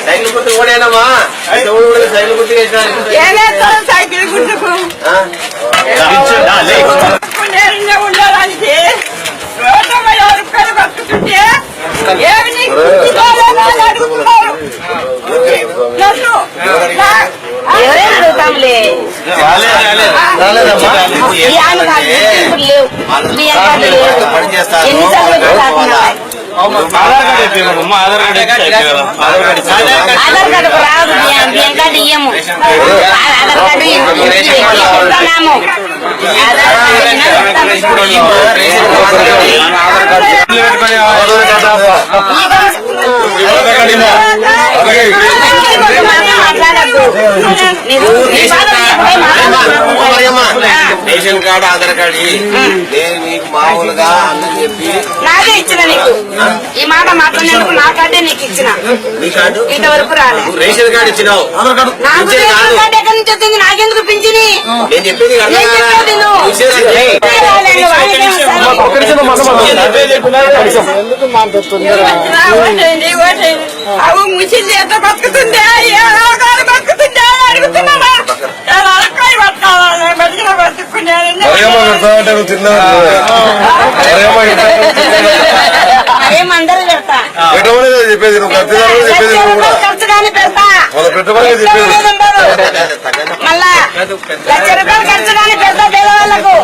Cycle గుర్తు ఓడేనమ్మా. Cycle గుర్తు cycle గుర్తుకు? ఉండడానికి ఏమి ఆధార్ కార్డు అయిపోయిందమ్మా ఆధార్ కార్డు అయిపోయింది కదా ఆధార్ కార్డు ఇచ్చేదా? ఆధార్ కార్డు రాదు బియ్యం బియ్యం కార్డు ఇయ్యము ఆధార్ కార్డు ఇస్తున్నాము ఆధార్ కార్డు ఇచ్చినా ఇస్తాము. మాట్లాడద్దు మీరు మీ బాధ మాట్లాడద్దు. Ration card Aadhaar card. నేను నీకు మామూలుగా అందరికి చెప్పి నాకే ఇచ్చిన నీకు. ఈ మాట మాట్లాడినందుకు నా కార్డే నీకు ఇచ్చిన. నీ కార్డు? ఇంతవరకు రాలే. నువ్వు రేషన్ కార్డు ఇచ్చినావు. నాకు పింఛన్ రేషన్ కాదు. కార్డు ఎక్కడి నుంచి వచ్చింది? నాకెందుకు పింఛని? నేను చెప్పేది కాదు. నేను చెప్పేది నువ్వు. ఎంత బతుకుతుంది? అందరూ పెడతా చెప్పేది నువ్వు చెప్పేది కూడా. ఖర్చు పెడతా. వాళ్ళ పెట్టుబడి చెప్పేది లేదు ఉండదు. మళ్ళా లక్ష రూపాయలు ఖర్చు కానీ పెడతా పేదవాళ్ళకు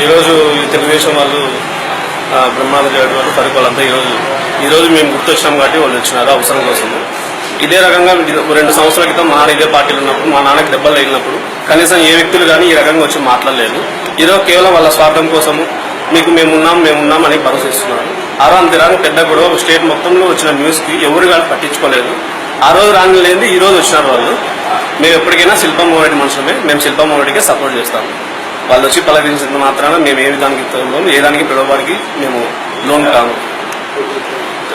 ఈరోజు ఈ తెలుగుదేశం వాళ్ళు ఆ, చేయడం వాళ్ళు ఫరూక్ వాళ్ళంతా ఈరోజు ఈరోజు మేము గుర్తొచ్చినాం కాబట్టి వాళ్ళు వచ్చినారు అవసరం కోసం. ఇదే రకంగా రెండు సంవత్సరాల క్రితం మా నాన్న ఇదే పార్టీలు ఉన్నప్పుడు మా నాన్నకి దెబ్బలు తగిలినప్పుడు కనీసం ఏ వ్యక్తులు కానీ ఈ రకంగా వచ్చి మాట్లాడలేదు. ఈరోజు కేవలం వాళ్ళ స్వార్థం కోసము మీకు మేమున్నాం మేమున్నాం అని భరోసా ఇస్తున్నారు. ఆ రోజు అంతేరాగా పెద్ద గొడవ స్టేట్ మొత్తంలో వచ్చిన న్యూస్కి ఎవరు కానీ పట్టించుకోలేదు. ఆ రోజు రాని లేదు ఈ రోజు వచ్చినారు వాళ్ళు. మేము ఎప్పటికైనా శిల్పం మోరెడ్డి మనుషులమే మేము శిల్పం మోరెడ్డికే సపోర్ట్ చేస్తాము. వాళ్ళు వచ్చి పలకరించినంత మాత్రాన మేము ఏ విధానికి ఏ దానికి పిలవడానికి మేము లోన్ కాము